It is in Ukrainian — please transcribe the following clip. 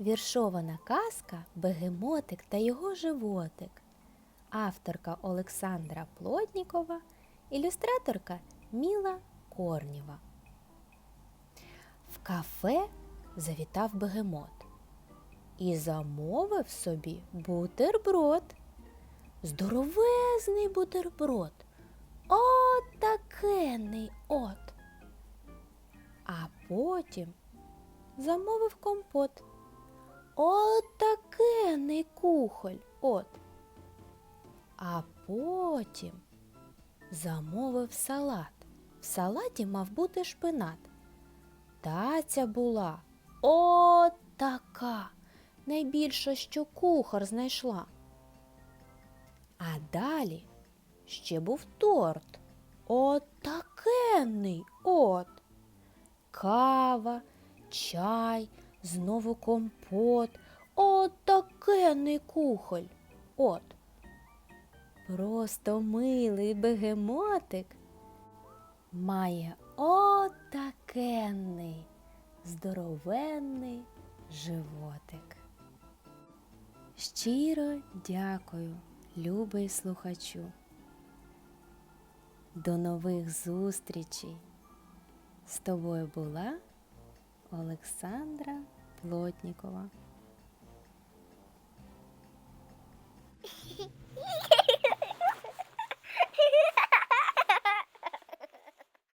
Віршована казка Бегемотик та його животик. Авторка Олександра Плотнікова, ілюстраторка Міла Корнєва. В кафе завітав бегемот і замовив собі бутерброд. Здоровезний бутерброд. От от. А потім замовив компот. От такенний кухоль от. А потім замовив салат. В салаті мав бути шпинат. Таця була от така, найбільша, що кухар знайшла. А далі ще був торт. От такенний от. Кава, чай, знову компот. От такенний кухоль. От. Просто милий бегемотик має отакенний здоровенний животик. Щиро дякую, любий слухачу. До нових зустрічей. З тобою була Олександра Плотнікова.